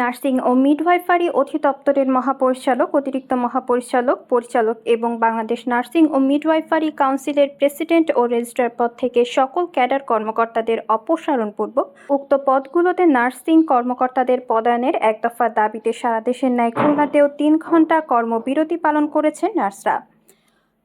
Nursing ও midwifery অধিদপ্তরের মহাপরিচালক, অতিরিক্ত মহাপরিচালক, পরিচালক এবং বাংলাদেশ নার্সিং ও মিডওয়াইফারি কাউন্সিলের প্রেসিডেন্ট ও রেজিস্ট্রার পদ থেকে সকল ক্যাডার কর্মকর্তাদের অপসারণপূর্বক উক্ত পদগুলোতে নার্সিং কর্মকর্তাদের পদায়নের এক দফা দাবিতে সারা দেশের ন্যায় খুলনাতেও তিন ঘণ্টা কর্মবিরতি পালন করেছেন নার্সরা।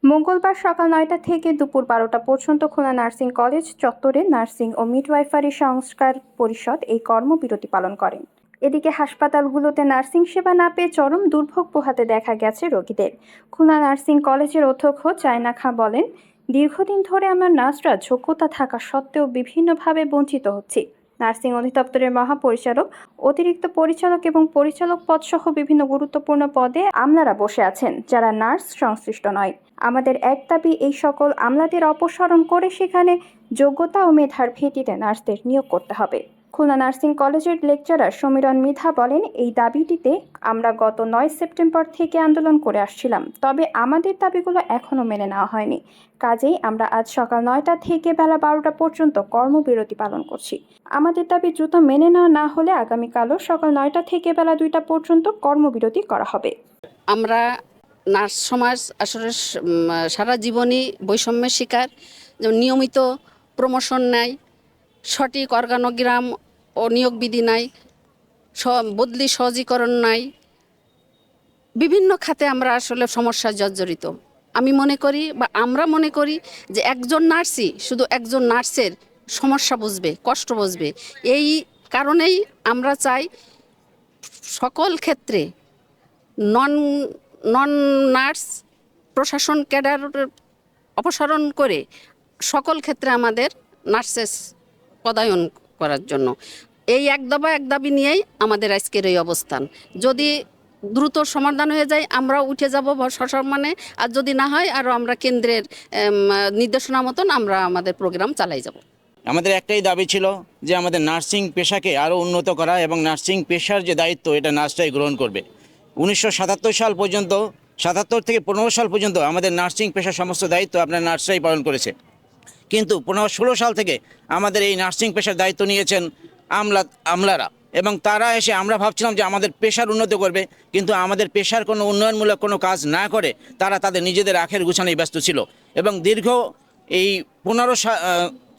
মঙ্গলবার সকাল নয়টা থেকে দুপুর বারোটা পর্যন্ত খুলনা নার্সিং কলেজ চত্বরে নার্সিং ও মিডওয়াইফারি সংস্কার পরিষদ এই কর্মবিরতি পালন করেন। এদিকে হাসপাতালগুলোতে নার্সিং সেবা না পেয়ে চরম দুর্ভোগ পোহাতে দেখা গেছে রোগীদের। খুলনা নার্সিং কলেজের অধ্যক্ষ চায়না খাঁ বলেন, দীর্ঘদিন ধরে আমরা নার্সরা যোগ্যতা থাকা সত্ত্বেও বিভিন্নভাবে বঞ্চিত হচ্ছি। নার্সিং অধিদপ্তরের মহাপরিচালক, অতিরিক্ত পরিচালক এবং পরিচালক পদসহ বিভিন্ন গুরুত্বপূর্ণ পদে আমলারা বসে আছেন, যারা নার্স সংশ্লিষ্ট নয়। আমাদের এক দাবি, এই সকল আমলাদের অপসারণ করে সেখানে যোগ্যতা ও মেধার ভিত্তিতে নার্সদের নিয়োগ করতে হবে। খুলনা নার্সিং কলেজের লেকচারার সমীরণ মিধা বলেন, এই দাবিটিতে আমরা গত নয় সেপ্টেম্বর থেকে আন্দোলন করে আসছিলাম, তবে আমাদের দাবিগুলো এখনও মেনে নেওয়া হয়নি। কাজেই আমরা আজ সকাল নয়টা থেকে বেলা বারোটা পর্যন্ত কর্মবিরতি পালন করছি। আমাদের দাবি দ্রুত মেনে নেওয়া না হলে আগামীকালও সকাল নয়টা থেকে বেলা দুইটা পর্যন্ত কর্মবিরতি করা হবে। আমরা নার্স সমাজ আসলে সারা জীবনই বৈষম্যের শিকার, যেমন নিয়মিত প্রমোশন নাই সঠিক অর্গানোগ্রাম ও নিয়োগ বিধি নাই বদলি সহজীকরণ নাই। বিভিন্ন খাতে আমরা আসলে সমস্যা জর্জরিত। আমি মনে করি বা আমরা মনে করি যে একজন নার্সই শুধু একজন নার্সের সমস্যা বুঝবে, কষ্ট বুঝবে। এই কারণেই আমরা চাই সকল ক্ষেত্রে নন নন নার্স প্রশাসন ক্যাডার অপসারণ করে সকল ক্ষেত্রে আমাদের নার্সেস পদায়ন করার জন্য। এই এক দাবা এক দাবি নিয়েই আমাদের আজকের এই অবস্থান। যদি দ্রুত সমাধান হয়ে যায় আমরা উঠে যাব সসম্মানে। আর যদি না হয়, আরও আমরা কেন্দ্রের নির্দেশনা মতন আমরা আমাদের প্রোগ্রাম চালাই যাব। আমাদের একটাই দাবি ছিল যে আমাদের নার্সিং পেশাকে আরও উন্নত করা এবং নার্সিং পেশার যে দায়িত্ব, এটা নার্সটাই গ্রহণ করবে। উনিশশো সাতাত্তর সাল পর্যন্ত, সাতাত্তর থেকে পনেরো সাল পর্যন্ত আমাদের নার্সিং পেশার সমস্ত দায়িত্ব আপনার নার্সরাই পালন করেছে। কিন্তু পনেরো ষোলো সাল থেকে আমাদের এই নার্সিং পেশার দায়িত্ব নিয়েছেন আমলা আমলারা। এবং তারা এসে আমরা ভাবছিলাম যে আমাদের পেশার উন্নতি করবে, কিন্তু আমাদের পেশার কোনো উন্নয়নমূলক কোনো কাজ না করে তারা তাদের নিজেদের আখের গুছানেই ব্যস্ত ছিল। এবং দীর্ঘ এই পনেরো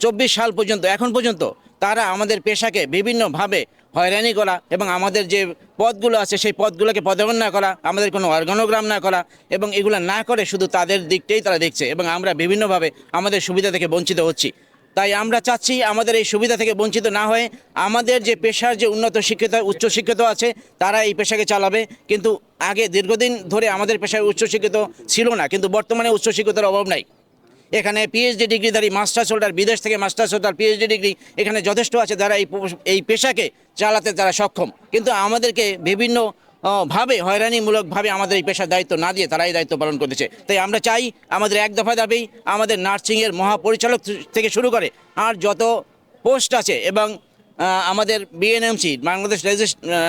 চব্বিশ সাল পর্যন্ত, এখন পর্যন্ত তারা আমাদের পেশাকে বিভিন্নভাবে হয়রানি করা এবং আমাদের যে পদগুলো আছে, সেই পদগুলোকে পদায়ন না করা, আমাদের কোনো অর্গানোগ্রাম না করা এবং এগুলো না করে শুধু তাদের দিকটাই তারা দেখছে এবং আমরা বিভিন্নভাবে আমাদের সুবিধা থেকে বঞ্চিত হচ্ছি। তাই আমরা চাচ্ছি আমাদের এই সুবিধা থেকে বঞ্চিত না হয়ে আমাদের যে পেশার যে উন্নত শিক্ষিত, উচ্চ শিক্ষিত আছে, তারা এই পেশাকে চালাবে। কিন্তু আগে দীর্ঘদিন ধরে আমাদের পেশায় উচ্চশিক্ষিত ছিল না, কিন্তু বর্তমানে উচ্চশিক্ষিতার অভাব নাই। এখানে পিএইচডি ডিগ্রিধারী মাস্টার্স হোল্ডার বিদেশ থেকে মাস্টার্স হোল্ডার পিএইচডি ডিগ্রি এখানে যথেষ্ট আছে যারা এই এই পেশাকে চালাতে তারা সক্ষম। কিন্তু আমাদেরকে বিভিন্ন ভাবে, হয়রানিমূলকভাবে আমাদের এই পেশার দায়িত্ব না দিয়ে তারা এই দায়িত্ব পালন করতেছে। তাই আমরা চাই আমাদের এক দফা দাবি, আমাদের নার্সিংয়ের মহাপরিচালক থেকে শুরু করে আর যত পোস্ট আছে এবং আমাদের বিএনএমসি বাংলাদেশ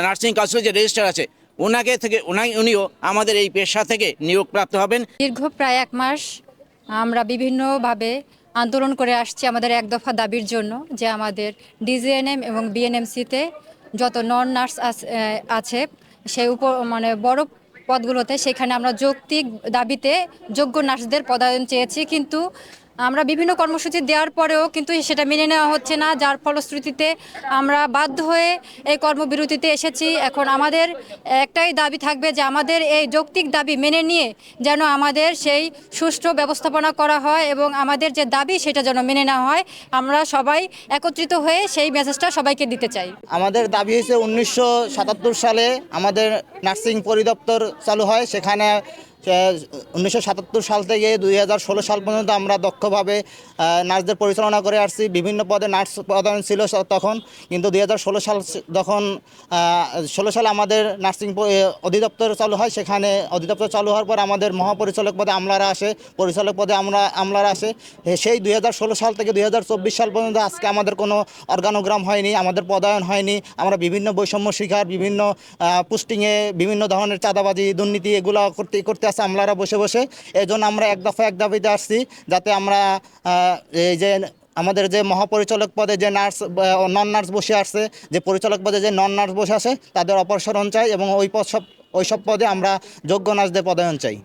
নার্সিং কাউন্সিলের যে রেজিস্টার আছে ওনাকে থেকে ওনাই উনিও আমাদের এই পেশা থেকে নিয়োগপ্রাপ্ত হবেন। দীর্ঘ প্রায় এক মাস আমরা বিভিন্নভাবে আন্দোলন করে আসছি আমাদের এক দফা দাবির জন্য যে আমাদের ডিজিএনএম এবং বিএনএমসিতে যত নন নার্স আছে, সেই উপ মানে বড় পদগুলোতে সেখানে আমরা যৌক্তিক দাবিতে যোগ্য নার্সদের পদায়ন চেয়েছি। কিন্তু আমরা বিভিন্ন কর্মসূচি দেওয়ার পরেও কিন্তু সেটা মেনে নেওয়া হচ্ছে না, যার ফলশ্রুতিতে আমরা বাধ্য হয়ে এই কর্মবিরতিতে এসেছি। এখন আমাদের একটাই দাবি থাকবে যে আমাদের এই যৌক্তিক দাবি মেনে নিয়ে যেন আমাদের সেই সুষ্ঠু ব্যবস্থাপনা করা হয় এবং আমাদের যে দাবি সেটা যেন মেনে নেওয়া হয়। আমরা সবাই একত্রিত হয়ে সেই মেসেজটা সবাইকে দিতে চাই। আমাদের দাবি হয়েছে উনিশশো সাতাত্তর সালে আমাদের নার্সিং পরিদপ্তর চালু হয়, সেখানে উনিশশো সাতাত্তর সাল থেকে দুই হাজার ষোলো সাল পর্যন্ত আমরা দক্ষভাবে নার্সদের পরিচালনা করে আসছি। বিভিন্ন পদে নার্স পদায়ন ছিল তখন। কিন্তু দুই হাজার ষোলো সাল যখন ষোলো সালে আমাদের নার্সিং অধিদপ্তর চালু হয়, সেখানে অধিদপ্তর চালু হওয়ার পর আমাদের মহাপরিচালক পদে আমলারা আসে। পরিচালক পদে আমরা, আমলারা আসে। সেই দুই হাজার ষোলো সাল থেকে দুই হাজার চব্বিশ সাল পর্যন্ত আজকে আমাদের কোনো অর্গানোগ্রাম হয়নি, আমাদের পদায়ন হয়নি। আমরা বিভিন্ন বৈষম্য শিকার বিভিন্ন পোস্টিংয়ে বিভিন্ন ধরনের চাঁদাবাজি, দুর্নীতি এগুলো করতে করতে আসছে আমলারা বসে বসে। জন্য আমরা এক দফা এক দাবিতে আসছি, যাতে আমরা এই যে আমাদের যে মহাপরিচালক পদে যে নার্স নন নার্স বসে আসছে, যে পরিচালক পদে যে নন নার্স বসে আসে তাদের অপসারণ চাই এবং ওই পদ সব, ওই সব পদে আমরা যোগ্য নার্সদের পদায়ন চাই।